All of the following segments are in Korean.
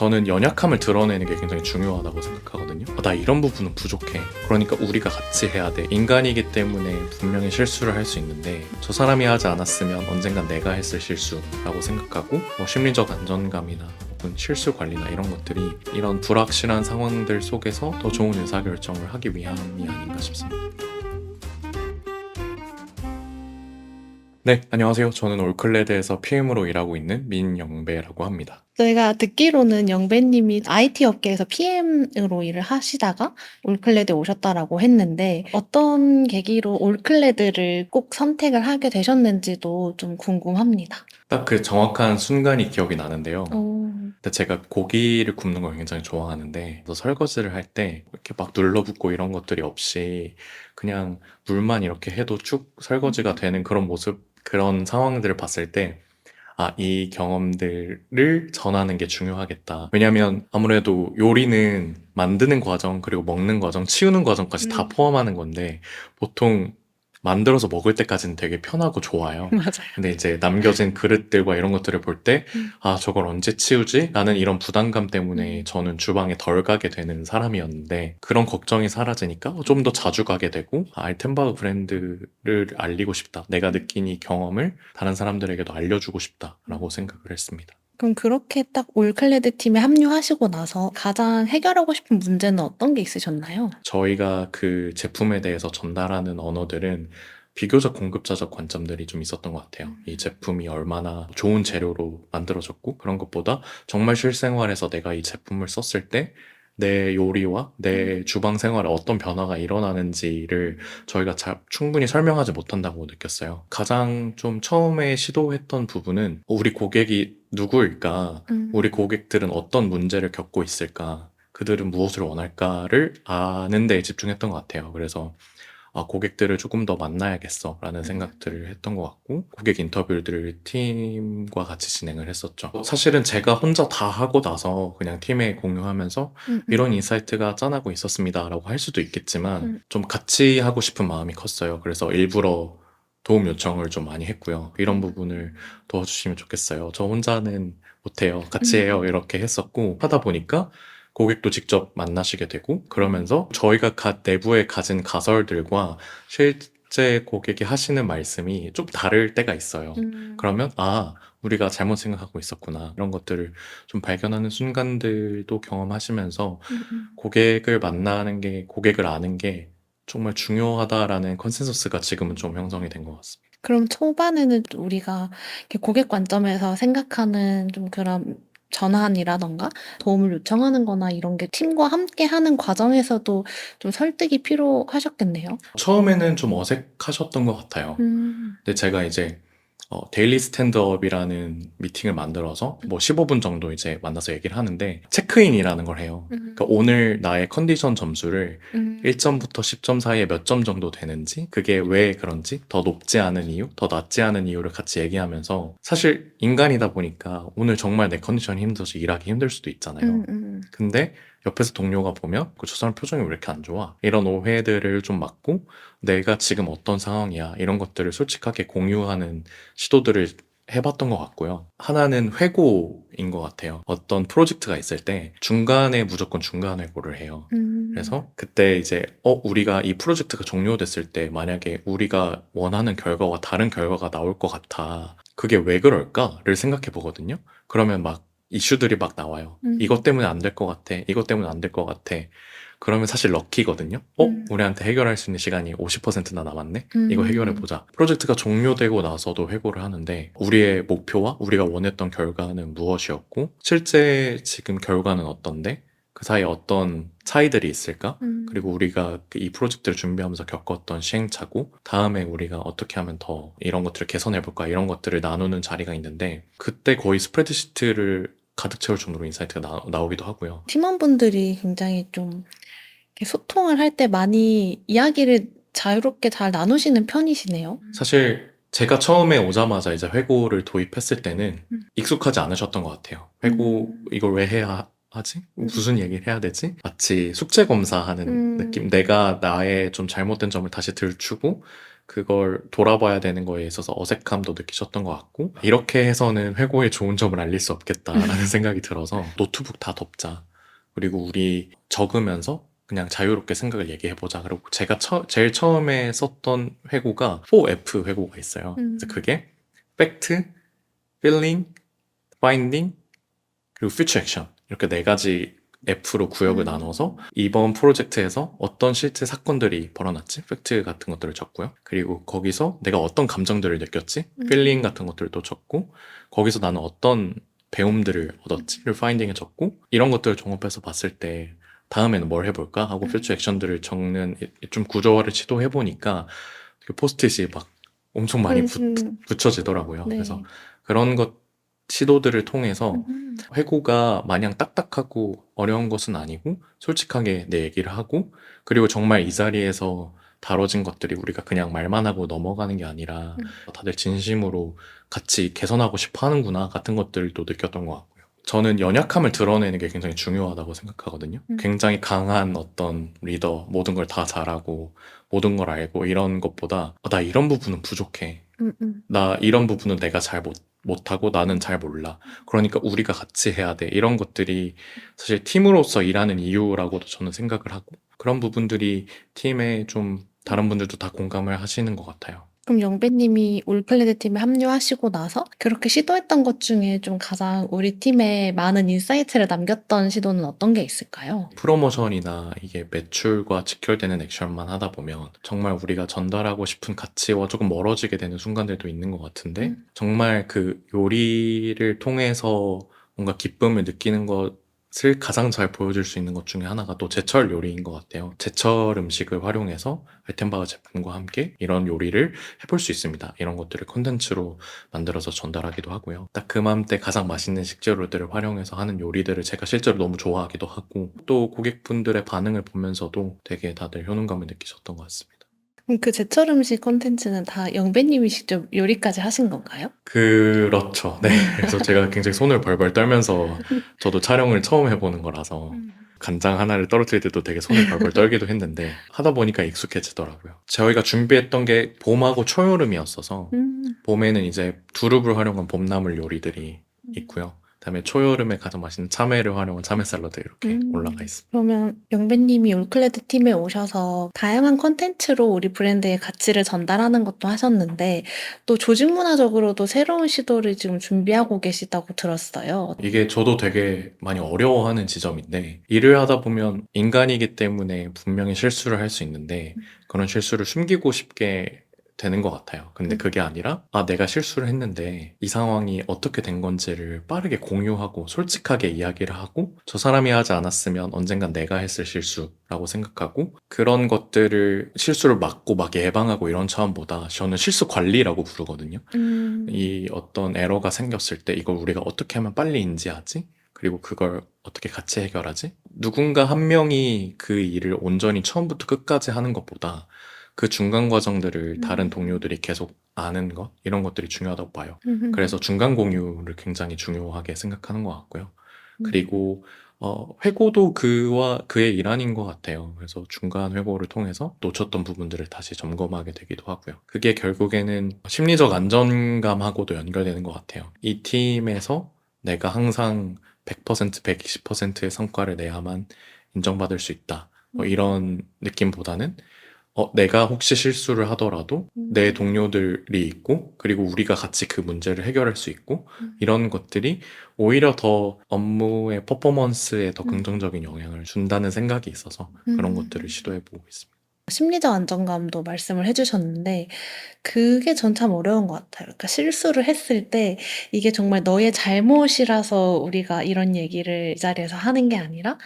저는 연약함을 드러내는 게 굉장히 중요하다고 생각하거든요. 아, 나 이런 부분은 부족해. 그러니까 우리가 같이 해야 돼. 인간이기 때문에 분명히 실수를 할 수 있는데 저 사람이 하지 않았으면 언젠간 내가 했을 실수라고 생각하고 뭐 심리적 안정감이나 혹은 실수 관리나 이런 것들이 이런 불확실한 상황들 속에서 더 좋은 의사결정을 하기 위함이 아닌가 싶습니다. 네, 안녕하세요. 저는 올클레드에서 PM으로 일하고 있는 민영배라고 합니다. 저희가 듣기로는 영배님이 IT 업계에서 PM으로 일을 하시다가 올클레드에 오셨다라고 했는데 어떤 계기로 올클레드를 꼭 선택을 하게 되셨는지도 좀 궁금합니다. 딱 그 정확한 순간이 기억이 나는데요. 어, 근데 제가 고기를 굽는 걸 굉장히 좋아하는데 그래서 설거지를 할 때 이렇게 막 눌러붙고 이런 것들이 없이 그냥 물만 이렇게 해도 쭉 설거지가 되는 그런 모습 그런 상황들을 봤을 때 아, 이 경험들을 전하는 게 중요하겠다. 왜냐면 아무래도 요리는 만드는 과정, 그리고 먹는 과정, 치우는 과정까지 다 음. 포함하는 건데 보통 만들어서 먹을 때까지는 되게 편하고 좋아요. 맞아요. 근데 이제 남겨진 그릇들과 이런 것들을 볼 때, 음. 아, 저걸 언제 치우지? 라는 이런 부담감 때문에 음. 저는 주방에 덜 가게 되는 사람이었는데, 그런 걱정이 사라지니까 좀 더 자주 가게 되고, 아, 알텐바흐 브랜드를 알리고 싶다. 내가 느낀 이 경험을 다른 사람들에게도 알려주고 싶다라고 생각을 했습니다. 그럼 그렇게 딱 올클레드 팀에 합류하시고 나서 가장 해결하고 싶은 문제는 어떤 게 있으셨나요? 저희가 그 제품에 대해서 전달하는 언어들은 비교적 공급자적 관점들이 좀 있었던 것 같아요. 이 제품이 얼마나 좋은 재료로 만들어졌고 그런 것보다 정말 실생활에서 내가 이 제품을 썼을 때 내 요리와 내 주방 생활에 어떤 변화가 일어나는지를 저희가 잘 충분히 설명하지 못한다고 느꼈어요. 가장 좀 처음에 시도했던 부분은 우리 고객이 누구일까? 음. 우리 고객들은 어떤 문제를 겪고 있을까? 그들은 무엇을 원할까를 아는 데 집중했던 것 같아요. 그래서 아, 고객들을 조금 더 만나야겠어 라는 생각들을 했던 것 같고 고객 인터뷰들을 팀과 같이 진행을 했었죠. 사실은 제가 혼자 다 하고 나서 그냥 팀에 공유하면서 음, 음. 이런 인사이트가 짠하고 있었습니다 라고 할 수도 있겠지만 음. 좀 같이 하고 싶은 마음이 컸어요. 그래서 일부러 도움 요청을 좀 많이 했고요. 이런 부분을 도와주시면 좋겠어요. 저 혼자는 못해요. 같이 음. 해요. 이렇게 했었고 하다 보니까 고객도 직접 만나시게 되고 그러면서 저희가 가, 내부에 가진 가설들과 실제 고객이 하시는 말씀이 좀 다를 때가 있어요. 음. 그러면 아 우리가 잘못 생각하고 있었구나 이런 것들을 좀 발견하는 순간들도 경험하시면서 음, 음. 고객을 만나는 게 고객을 아는 게 정말 중요하다라는 컨센서스가 지금은 좀 형성이 된 것 같습니다. 그럼 초반에는 우리가 고객 관점에서 생각하는 좀 그런 전환이라던가 도움을 요청하는 거나 이런 게 팀과 함께 하는 과정에서도 좀 설득이 필요하셨겠네요. 처음에는 좀 어색하셨던 것 같아요. 음. 근데 제가 이제 어, 데일리 스탠드업이라는 미팅을 만들어서 뭐 15분 정도 이제 만나서 얘기를 하는데 체크인이라는 걸 해요. 음. 그러니까 오늘 나의 컨디션 점수를 음. 1점부터 10점 사이에 몇 점 정도 되는지, 그게 왜 그런지, 더 높지 않은 이유, 더 낮지 않은 이유를 같이 얘기하면서 사실 인간이다 보니까 오늘 정말 내 컨디션이 힘들어서 일하기 힘들 수도 있잖아요. 음, 음. 근데 옆에서 동료가 보면 그 저 사람 표정이 왜 이렇게 안 좋아? 이런 오해들을 좀 막고 내가 지금 어떤 상황이야 이런 것들을 솔직하게 공유하는 시도들을 해봤던 것 같고요. 하나는 회고인 것 같아요. 어떤 프로젝트가 있을 때 중간에 무조건 중간 회고를 해요. 음. 그래서 그때 이제 어 우리가 이 프로젝트가 종료됐을 때 만약에 우리가 원하는 결과와 다른 결과가 나올 것 같아. 그게 왜 그럴까를 생각해 보거든요. 그러면 막 이슈들이 막 나와요. 음. 이것 때문에 안 될 것 같아. 이것 때문에 안 될 것 같아. 그러면 사실 럭키거든요. 어? 음. 우리한테 해결할 수 있는 시간이 50%나 남았네? 음. 이거 해결해 보자. 프로젝트가 종료되고 나서도 회고를 하는데 우리의 목표와 우리가 원했던 결과는 무엇이었고 실제 지금 결과는 어떤데 그 사이에 어떤 차이들이 있을까? 음. 그리고 우리가 그이 프로젝트를 준비하면서 겪었던 시행착오, 다음에 우리가 어떻게 하면 더 이런 것들을 개선해볼까, 이런 것들을 나누는 자리가 있는데, 그때 거의 스프레드시트를 가득 채울 정도로 인사이트가 나, 나오기도 하고요. 팀원분들이 굉장히 좀 이렇게 소통을 할 때 많이 이야기를 자유롭게 잘 나누시는 편이시네요. 사실 제가 처음에 오자마자 이제 회고를 도입했을 때는 음. 익숙하지 않으셨던 것 같아요. 회고 음. 이걸 왜 해야 하지? 음. 무슨 얘기를 해야 되지? 마치 숙제 검사하는 음. 느낌. 내가 나의 좀 잘못된 점을 다시 들추고 그걸 돌아봐야 되는 거에 있어서 어색함도 느끼셨던 것 같고 이렇게 해서는 회고에 좋은 점을 알릴 수 없겠다라는 생각이 들어서 노트북 다 덮자. 그리고 우리 적으면서 그냥 자유롭게 생각을 얘기해보자. 그리고 제가 처- 제일 처음에 썼던 회고가 4F 회고가 있어요. 음. 그래서 그게 팩트, feeling, finding 그리고 future action. 이렇게 네 가지 F로 구역을 음. 나눠서 이번 프로젝트에서 어떤 실제 사건들이 벌어났지 팩트 같은 것들을 적고요 그리고 거기서 내가 어떤 감정들을 느꼈지 음. feeling 같은 것들도 적고 거기서 나는 어떤 배움들을 얻었지를 파인딩에 적고 이런 것들을 종합해서 봤을 때 다음에는 뭘 해볼까 하고 음. 퓨처 액션들을 적는 이- 좀 구조화를 시도해 보니까 포스트잇이 막 엄청 많이 붙, 음, 붙여지더라고요. 네. 그래서 그런 것 시도들을 통해서 음. 회고가 마냥 딱딱하고 어려운 것은 아니고 솔직하게 내 얘기를 하고 그리고 정말 이 자리에서 다뤄진 것들이 우리가 그냥 말만 하고 넘어가는 게 아니라 음. 다들 진심으로 같이 개선하고 싶어 하는구나 같은 것들도 느꼈던 것 같고요. 저는 연약함을 드러내는 게 굉장히 중요하다고 생각하거든요. 음. 굉장히 강한 어떤 리더, 모든 걸 다 잘하고 모든 걸 알고 이런 것보다 아, 나 이런 부분은 부족해. 음, 음. 나 이런 부분은 내가 잘 못, 못하고 나는 잘 몰라. 그러니까 우리가 같이 해야 돼. 이런 것들이 사실 팀으로서 일하는 이유라고도 저는 생각을 하고 그런 부분들이 팀에 좀 다른 분들도 다 공감을 하시는 것 같아요. 그럼 영배님이 올클레드 팀에 합류하시고 나서 그렇게 시도했던 것 중에 좀 가장 우리 팀에 많은 인사이트를 남겼던 시도는 어떤 게 있을까요? 프로모션이나 이게 매출과 직결되는 액션만 하다 보면 정말 우리가 전달하고 싶은 가치와 조금 멀어지게 되는 순간들도 있는 것 같은데 음. 정말 그 요리를 통해서 뭔가 기쁨을 느끼는 것 을 가장 잘 보여줄 수 있는 것 중에 하나가 또 제철 요리인 것 같아요. 제철 음식을 활용해서 알텐바가 제품과 함께 이런 요리를 해볼 수 있습니다. 이런 것들을 콘텐츠로 만들어서 전달하기도 하고요. 딱 그맘때 가장 맛있는 식재료들을 활용해서 하는 요리들을 제가 실제로 너무 좋아하기도 하고 또 고객분들의 반응을 보면서도 되게 다들 효능감을 느끼셨던 것 같습니다. 그럼 그 제철 음식 콘텐츠는 다 영배님이 직접 요리까지 하신 건가요? 그렇죠. 네. 그래서 제가 굉장히 손을 벌벌 떨면서 저도 촬영을 처음 해보는 거라서 간장 하나를 떨어뜨릴 때도 되게 손을 벌벌 떨기도 했는데 하다 보니까 익숙해지더라고요. 저희가 준비했던 게 봄하고 초여름이었어서 음. 봄에는 이제 두릅을 활용한 봄나물 요리들이 있고요. 그다음에 초여름에 가장 맛있는 참외를 활용한 참외 샐러드 이렇게 음. 올라가 있습니다. 그러면 영배님이 올클레드 팀에 오셔서 다양한 콘텐츠로 우리 브랜드의 가치를 전달하는 것도 하셨는데 또 조직 문화적으로도 새로운 시도를 지금 준비하고 계시다고 들었어요. 이게 저도 되게 많이 어려워하는 지점인데 일을 하다 보면 인간이기 때문에 분명히 실수를 할 수 있는데 그런 실수를 숨기고 싶게 되는 것 같아요. 근데 음. 그게 아니라 아 내가 실수를 했는데 이 상황이 어떻게 된 건지를 빠르게 공유하고 솔직하게 이야기를 하고 저 사람이 하지 않았으면 언젠간 내가 했을 실수라고 생각하고 그런 것들을 실수를 막고 막 예방하고 이런 차원보다 저는 실수 관리라고 부르거든요. 음. 이 어떤 에러가 생겼을 때 이걸 우리가 어떻게 하면 빨리 인지하지? 그리고 그걸 어떻게 같이 해결하지? 누군가 한 명이 그 일을 온전히 처음부터 끝까지 하는 것보다 그 중간 과정들을 음. 다른 동료들이 계속 아는 것 이런 것들이 중요하다고 봐요. 음. 그래서 중간 공유를 굉장히 중요하게 생각하는 것 같고요. 음. 그리고 어, 회고도 그와 그의 일환인 것 같아요. 그래서 중간 회고를 통해서 놓쳤던 부분들을 다시 점검하게 되기도 하고요. 그게 결국에는 심리적 안정감하고도 연결되는 것 같아요. 이 팀에서 내가 항상 100% 120%의 성과를 내야만 인정받을 수 있다. 뭐 이런 느낌보다는 어, 내가 혹시 실수를 하더라도 음. 내 동료들이 있고 그리고 우리가 같이 그 문제를 해결할 수 있고 음. 이런 것들이 오히려 더 업무의 퍼포먼스에 더 음. 긍정적인 영향을 준다는 생각이 있어서 그런 음. 것들을 시도해 보고 있습니다. 심리적 안정감도 말씀을 해주셨는데 그게 전 참 어려운 것 같아요. 그러니까 실수를 했을 때 이게 정말 너의 잘못이라서 우리가 이런 얘기를 이 자리에서 하는 게 아니라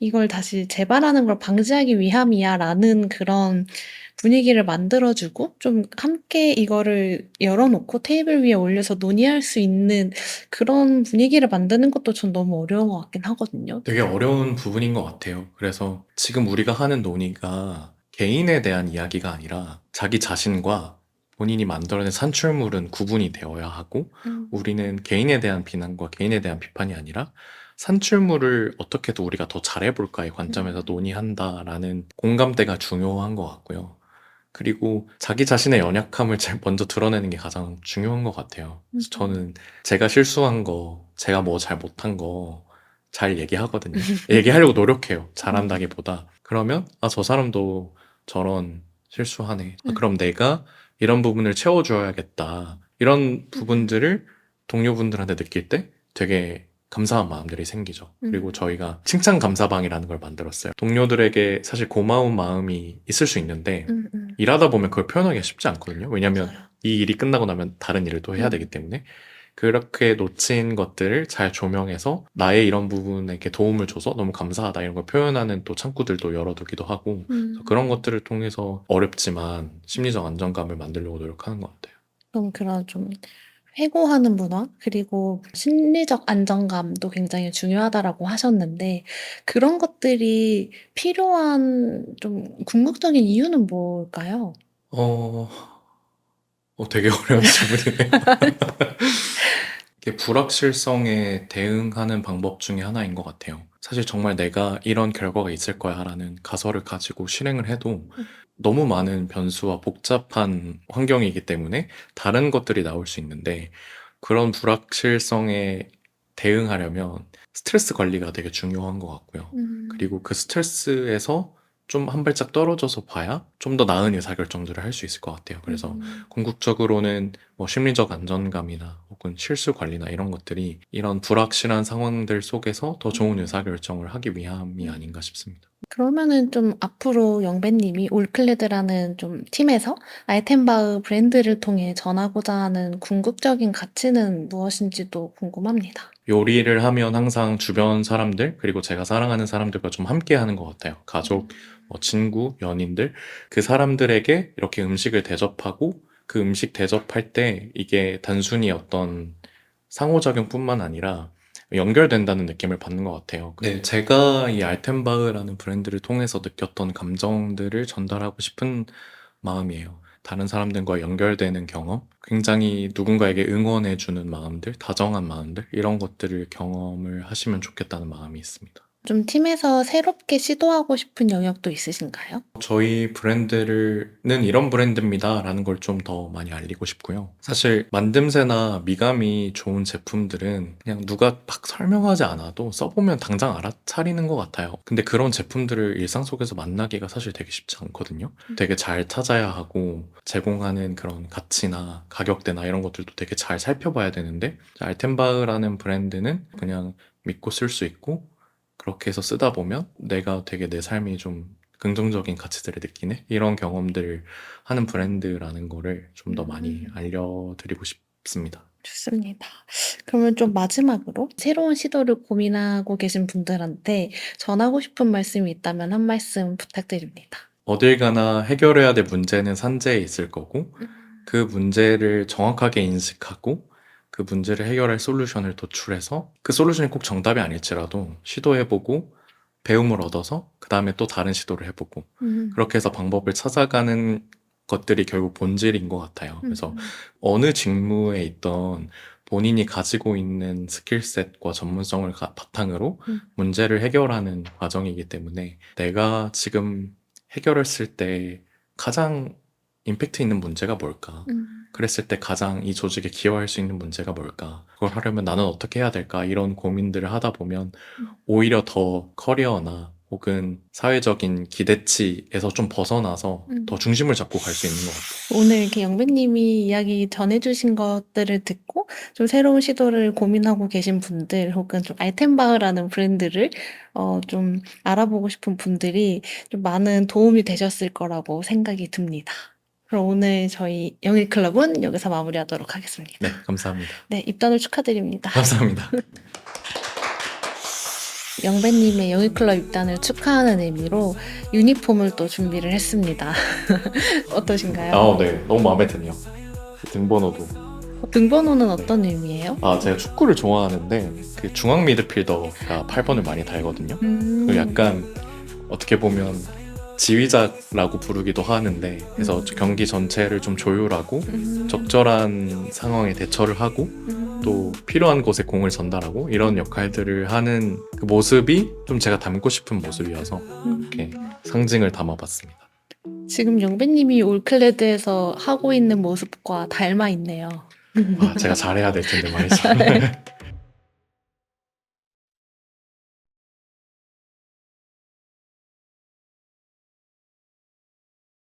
이걸 다시 재발하는 걸 방지하기 위함이야라는 그런 분위기를 만들어주고 좀 함께 이거를 열어놓고 테이블 위에 올려서 논의할 수 있는 그런 분위기를 만드는 것도 전 너무 어려운 것 같긴 하거든요. 되게 어려운 부분인 것 같아요. 그래서 지금 우리가 하는 논의가 개인에 대한 이야기가 아니라 자기 자신과 본인이 만들어낸 산출물은 구분이 되어야 하고 음. 우리는 개인에 대한 비난과 개인에 대한 비판이 아니라 산출물을 어떻게 더 우리가 더 잘해볼까의 관점에서 음. 논의한다라는 공감대가 중요한 것 같고요. 그리고 자기 자신의 연약함을 제일 먼저 드러내는 게 가장 중요한 것 같아요. 그래서 음. 저는 제가 실수한 거, 제가 뭐 잘 못한 거 잘 얘기하거든요. 얘기하려고 노력해요. 잘한다기보다. 그러면, 아, 저 사람도 저런 실수하네. 아, 음. 그럼 내가 이런 부분을 채워줘야겠다. 이런 부분들을 동료분들한테 느낄 때 되게 감사한 마음들이 생기죠. 그리고 음. 저희가 칭찬 감사방이라는 걸 만들었어요. 동료들에게 사실 고마운 마음이 있을 수 있는데. 일하다 보면 그걸 표현하기가 쉽지 않거든요. 왜냐면 맞아요. 이 일이 끝나고 나면 다른 일을 또 해야 음. 되기 때문에 그렇게 놓친 것들을 잘 조명해서 나의 이런 부분에게 도움을 줘서 너무 감사하다 이런 걸 표현하는 또 창구들도 열어두기도 하고 음. 그래서 그런 것들을 통해서 어렵지만 심리적 안정감을 만들려고 노력하는 것 같아요. 그럼 그런 좀 회고하는 문화 그리고 심리적 안정감도 굉장히 중요하다라고 하셨는데 그런 것들이 필요한 좀 궁극적인 이유는 뭘까요? 어, 어, 되게 어려운 질문이네요. 이게 불확실성에 대응하는 방법 중에 하나인 것 같아요. 사실 정말 내가 이런 결과가 있을 거야 라는 가설을 가지고 실행을 해도 음. 너무 많은 변수와 복잡한 환경이기 때문에 다른 것들이 나올 수 있는데 그런 불확실성에 대응하려면 스트레스 관리가 되게 중요한 것 같고요. 음. 그리고 그 스트레스에서 좀 한 발짝 떨어져서 봐야 좀 더 나은 의사결정들을 할 수 있을 것 같아요. 그래서 음. 궁극적으로는 뭐 심리적 안정감이나 혹은 실수 관리나 이런 것들이 이런 불확실한 상황들 속에서 더 좋은 의사결정을 하기 위함이 아닌가 싶습니다. 그러면은 좀 앞으로 영배님이 올클레드라는 좀 팀에서 아이템바흐 브랜드를 통해 전하고자 하는 궁극적인 가치는 무엇인지도 궁금합니다. 요리를 하면 항상 주변 사람들, 그리고 제가 사랑하는 사람들과 좀 함께 하는 것 같아요. 가족, 뭐 친구, 연인들. 그 사람들에게 이렇게 음식을 대접하고 그 음식 대접할 때 이게 단순히 어떤 상호작용뿐만 아니라 연결된다는 느낌을 받는 것 같아요. 네, 제가 이 알텐바흐라는 브랜드를 통해서 느꼈던 감정들을 전달하고 싶은 마음이에요. 다른 사람들과 연결되는 경험, 굉장히 누군가에게 응원해주는 마음들, 다정한 마음들, 이런 것들을 경험을 하시면 좋겠다는 마음이 있습니다. 좀 팀에서 새롭게 시도하고 싶은 영역도 있으신가요? 저희 브랜드는 이런 브랜드입니다. 라는 걸 좀 더 많이 알리고 싶고요. 사실 만듦새나 미감이 좋은 제품들은 그냥 누가 막 설명하지 않아도 써보면 당장 알아차리는 것 같아요. 근데 그런 제품들을 일상 속에서 만나기가 사실 되게 쉽지 않거든요. 되게 잘 찾아야 하고 제공하는 그런 가치나 가격대나 이런 것들도 되게 잘 살펴봐야 되는데 알텐바흐라는 브랜드는 그냥 믿고 쓸 수 있고 그렇게 해서 쓰다 보면 내가 되게 내 삶이 좀 긍정적인 가치들을 느끼네? 이런 경험들을 하는 브랜드라는 거를 좀 더 많이 음. 알려드리고 싶습니다. 좋습니다. 그러면 좀 마지막으로 새로운 시도를 고민하고 계신 분들한테 전하고 싶은 말씀이 있다면 한 말씀 부탁드립니다. 어딜 가나 해결해야 될 문제는 산재에 있을 거고, 그 문제를 정확하게 인식하고, 그 문제를 해결할 솔루션을 도출해서, 그 솔루션이 꼭 정답이 아닐지라도 시도해보고, 배움을 얻어서, 그 다음에 또 다른 시도를 해보고, 음. 그렇게 해서 방법을 찾아가는 것들이 결국 본질인 것 같아요. 그래서 음. 어느 직무에 있던 본인이 가지고 있는 스킬셋과 전문성을 가- 바탕으로 음. 문제를 해결하는 과정이기 때문에 내가 지금 해결했을 때 가장 임팩트 있는 문제가 뭘까? 음. 그랬을 때 가장 이 조직에 기여할 수 있는 문제가 뭘까? 그걸 하려면 나는 어떻게 해야 될까? 이런 고민들을 하다 보면 음. 오히려 더 커리어나 혹은 사회적인 기대치에서 좀 벗어나서 음. 더 중심을 잡고 갈 수 있는 것 같아요. 오늘 이렇게 영배님이 이야기 전해주신 것들을 듣고 좀 새로운 시도를 고민하고 계신 분들 혹은 좀 알텐바흐라는 브랜드를 어, 좀 알아보고 싶은 분들이 좀 많은 도움이 되셨을 거라고 생각이 듭니다. 그럼 오늘 저희 영일 클럽은 여기서 마무리하도록 하겠습니다. 네, 감사합니다. 네, 입단을 축하드립니다. 감사합니다. 영배님의 영일클럽 입단을 축하하는 의미로 유니폼을 또 준비를 했습니다. 어떠신가요? 아, 네. 너무 마음에 드네요. 등번호도. 등번호는 어떤 의미예요? 아, 제가 축구를 좋아하는데 그 중앙 미드필더가 8번을 많이 달거든요. 음. 그 약간 어떻게 보면 지휘자라고 부르기도 하는데 그래서 음. 경기 전체를 좀 조율하고 음. 적절한 상황에 대처를 하고 음. 또 필요한 곳에 공을 전달하고 이런 역할들을 하는 그 모습이 좀 제가 닮고 싶은 모습이어서 음. 이렇게 상징을 담아봤습니다. 지금 영배님이 올클레드에서 하고 있는 모습과 닮아 있네요. 아, 제가 잘해야 될 텐데 말이죠.